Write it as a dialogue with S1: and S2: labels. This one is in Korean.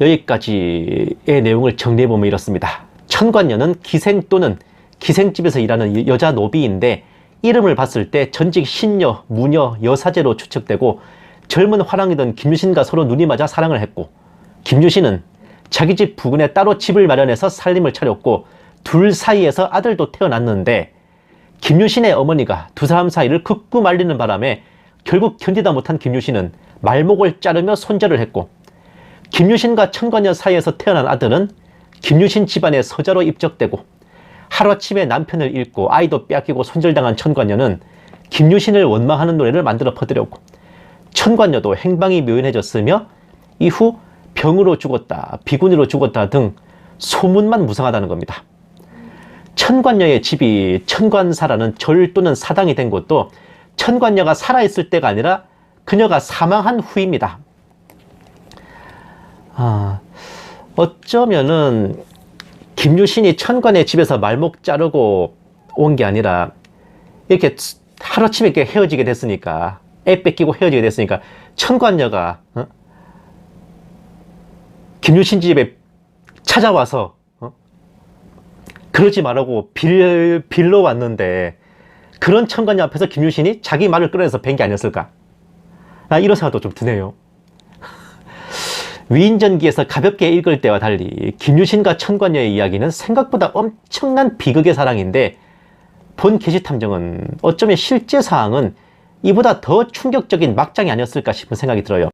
S1: 여기까지의 내용을 정리해보면 이렇습니다. 천관녀는 기생 또는 기생집에서 일하는 여자 노비인데 이름을 봤을 때 전직 신녀, 무녀, 여사제로 추측되고 젊은 화랑이던 김유신과 서로 눈이 맞아 사랑을 했고 김유신은 자기 집 부근에 따로 집을 마련해서 살림을 차렸고 둘 사이에서 아들도 태어났는데 김유신의 어머니가 두 사람 사이를 극구 말리는 바람에 결국 견디다 못한 김유신은 말목을 자르며 손절을 했고 김유신과 천관녀 사이에서 태어난 아들은 김유신 집안의 서자로 입적되고 하루아침에 남편을 잃고 아이도 빼앗기고 손절당한 천관녀는 김유신을 원망하는 노래를 만들어 퍼뜨렸고 천관녀도 행방이 묘연해졌으며 이후 병으로 죽었다, 비구니로 죽었다 등 소문만 무성하다는 겁니다. 천관녀의 집이 천관사라는 절 또는 사당이 된 것도 천관녀가 살아있을 때가 아니라 그녀가 사망한 후입니다. 아, 어쩌면은 김유신이 천관의 집에서 말목 자르고 온 게 아니라 이렇게 하루아침에 이렇게 헤어지게 됐으니까 애 뺏기고 헤어지게 됐으니까 천관녀가 어? 김유신 집에 찾아와서 어? 그러지 말라고 빌, 빌러 왔는데 그런 천관녀 앞에서 김유신이 자기 말을 끌어내서 뵌 게 아니었을까? 아, 이런 생각도 좀 드네요. 위인전기에서 가볍게 읽을 때와 달리 김유신과 천관녀의 이야기는 생각보다 엄청난 비극의 사랑인데 본 게시탐정은 어쩌면 실제 사항은 이보다 더 충격적인 막장이 아니었을까 싶은 생각이 들어요.